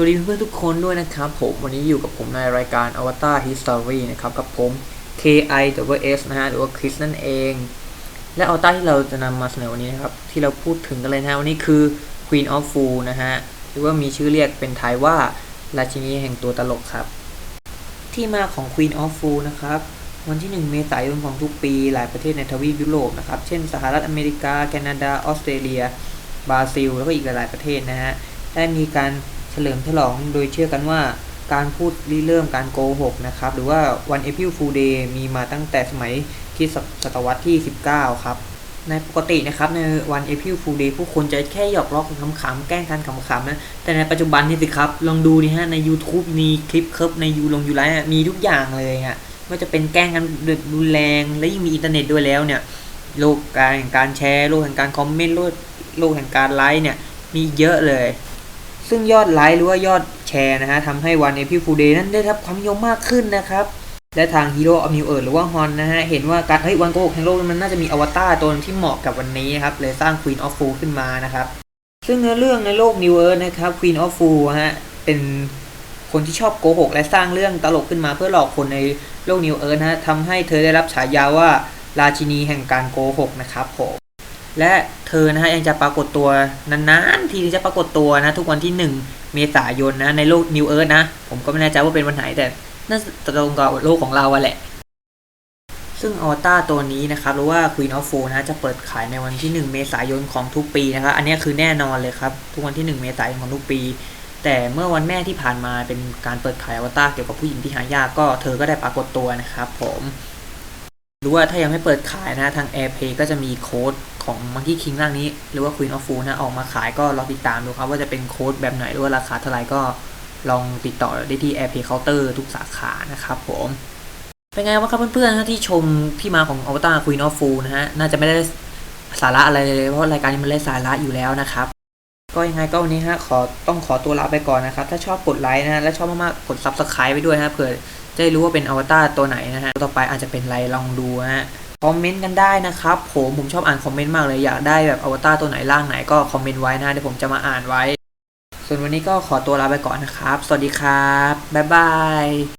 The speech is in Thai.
สวัสดีเพื่อนๆทุกคนด้วยนะครับผมวันนี้อยู่กับผมในรายการ Avatar History นะครับกับผม KIWS นะฮะหรือว่าคริสนั่นเอง และอวตารที่เราจะนำมาเสนอวันนี้นะครับที่เราพูดถึงกันเลยนะวันนี้คือ Queen of Fool นะฮะหรือว่ามีชื่อเรียกเป็นไทยว่าราชินีแห่งตัวตลกครับ ที่มาของ Queen of Fool นะครับวันที่ 1 เมษายนของทุกปี หลายประเทศในทวีปยุโรปนะครับเช่นสหรัฐอเมริกา แคนาดา ออสเตรเลีย บราซิล แล้วก็อีกหลายประเทศนะฮะได้มีการ ลิมฉลองโดยเชื่อกันว่าการพูดริเริ่มการโกหกนะครับ หรือว่าวัน April Fool Day มีมาตั้งแต่สมัยที่ศศตวรรษที่ 19 ครับ ในปกตินะครับในวัน April Fool Day ผู้คนจะแค่หยอกล้อกันขำๆแกล้งกันขำๆนะ แต่ในปัจจุบันนี่สิครับ ลองดูนี่ฮะใน YouTube มีคลิปเคิร์ฟในยูลงยูไลน์มีทุกอย่างเลยอะไม่จะเป็นแกล้งกันแบบรุนแรงและยิ่งมีอินเทอร์เน็ตด้วยแล้วเนี่ยโลกการแห่งการแชร์ โลกแห่งการคอมเมนต์โลกโลกแห่งการไลค์เนี่ยมีเยอะเลย ซึ่งยอดไลค์หรือว่ายอดแชร์นะฮะทำให้วัน April Fool Day นั้นได้รับความนิยมมากขึ้นนะครับ และทาง Hero of New Earth หรือว่าฮอนนะฮะ เห็นว่าการเฮ้ยวันโกหกแห่งโลกมันน่าจะมีอวตารตัวหนึงที่เหมาะกับวันนี้นครับ เลยสร้าง Queen of Fool ขึ้นมานะครับ ซึ่งเนื้อเรื่องในโลก New Earth นะครับ Queen of Fool ฮะเป็นคนที่ชอบโกหกและสร้างเรื่องตลกขึ้นมาเพื่อหลอกคนในโลก New Earth นะฮะทำให้เธอได้รับฉายาว่าราชินีแห่งการโกหกนะครับผม และเธอนะฮะยังจะปรากฏตัวนานๆทีจะปรากฏตัวนะ ทุกวันที่ 1 เมษายนนะในโลก New Earth นะ ผมก็ไม่แน่ใจว่าเป็นวันไหนแต่น่าจะตรงกับโลกของเราอะแหละ ซึ่งอวตาตัวนี้นะครับหรือว่า Queen of f o นะจะเปิดขายในวันที่ 1 เมษายนของทุกปีนะครับอันนี้คือแน่นอนเลยครับ ทุกวันที่ 1 เมษายนของทุกปี แต่เมื่อวันแม่ที่ผ่านมาเป็นการเปิดขายอวตารเกี่ยวกับผู้หญิงที่หายากก็เธอก็ได้ปรากฏตัวนะครับผมหรือว่าถ้ายังไม่เปิดขายนะทาง AirPay ก็จะมีโค้ด ของ Monkey King ร่างนี้ หรือว่า Queen of Fool นะออกมาขายก็รอติดตามดูครับ ว่าจะเป็นโค้ดแบบไหนหรือว่าราคาเท่าไหร่ก็ลองติดต่อได้ที่ AirPay Counter ทุกสาขานะครับผมเป็นไงบ้างครับเพื่อนๆนะที่ชมที่มาของอวตาร Queen of Fool นะฮะน่าจะไม่ได้สาระอะไรเลยเพราะรายการนี้มันไร้สาระอยู่แล้วนะครับก็ยังไงก็วันนี้ฮะขอต้องขอตัวลาไปก่อนนะครับ ถ้าชอบกดไลค์นะฮะและชอบมากๆกด Subscribe ไปด้วยนะฮะเผื่อจะได้รู้ว่าเป็นอวตารตัวไหนนะฮะต่อไปอาจจะเป็นไรลองดูฮะ คอมเมนต์กันได้นะครับผมผมชอบอ่านคอมเมนต์มากเลยอยากได้แบบอวตารตัวไหนร่างไหนก็คอมเมนต์ไว้นะเดี๋ยวผมจะมาอ่านไว้ ส่วนวันนี้ก็ขอตัวลาไปก่อนนะครับ สวัสดีครับ บ๊ายบาย